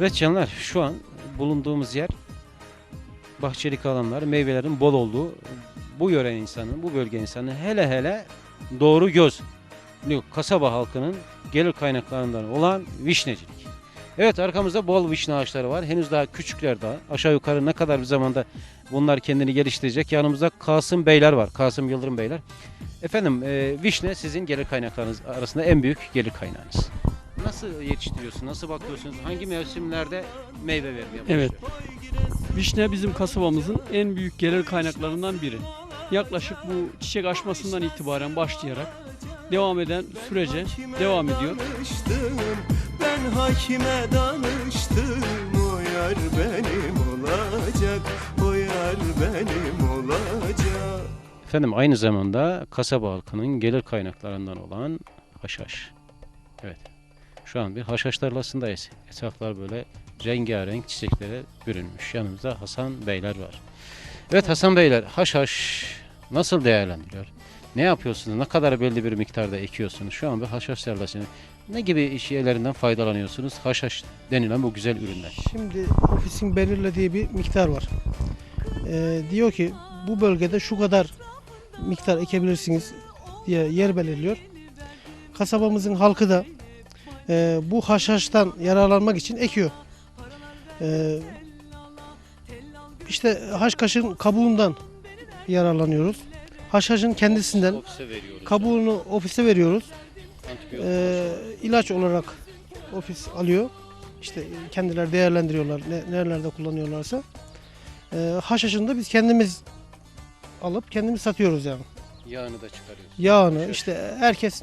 Evet canlar şu an bulunduğumuz yer bahçelik alanlar, meyvelerin bol olduğu bu yöre insanın, bu bölge insanın hele hele doğru göz kasaba halkının gelir kaynaklarından olan vişnecilik. Evet arkamızda bol vişne ağaçları var. Henüz daha küçükler daha. Aşağı yukarı ne kadar bir zamanda bunlar kendini geliştirecek. Yanımızda Kasım Beyler var. Kasım Yıldırım Beyler. Efendim e, vişne sizin gelir kaynaklarınız arasında en büyük gelir kaynağınız. Nasıl yetiştiriyorsunuz? Nasıl bakıyorsunuz? Hangi mevsimlerde meyve vermeye başlıyor? Evet. Vişne bizim kasabamızın en büyük gelir kaynaklarından biri. Yaklaşık bu çiçek açmasından itibaren başlayarak devam eden sürece devam ediyor. Ben hakime danıştım O yar benim olacak O yar benim olacak Efendim aynı zamanda kasaba halkının gelir kaynaklarından olan haşhaş. Evet. Şu an bir haşhaş tarlasındayız. Etraflar böyle rengarenk çiçeklere bürünmüş. Yanımızda Hasan Beyler var. Evet Hasan Beyler haşhaş nasıl değerlendiriyor? Ne yapıyorsunuz? Ne kadar belli bir miktarda ekiyorsunuz? Şu an bir haşhaş tarlasını ne gibi şeylerinden faydalanıyorsunuz? Haşhaş denilen bu güzel ürünler. Şimdi ofisin belirlediği bir miktar var. Ee, diyor ki bu bölgede şu kadar miktar ekebilirsiniz diye yer belirliyor. Kasabamızın halkı da e, bu haşhaştan yararlanmak için ekiyor. Ee, işte haşhaşın kabuğundan yararlanıyoruz. Haşhaşın kendisinden Ofise kabuğunu ofise veriyoruz. Ee, ilaç olarak ofis alıyor. İşte kendileri değerlendiriyorlar ne, nerelerde kullanıyorlarsa. Ee, haşhaşını da biz kendimiz alıp kendimiz satıyoruz yani. yağını da çıkarıyoruz. Yağını işte herkes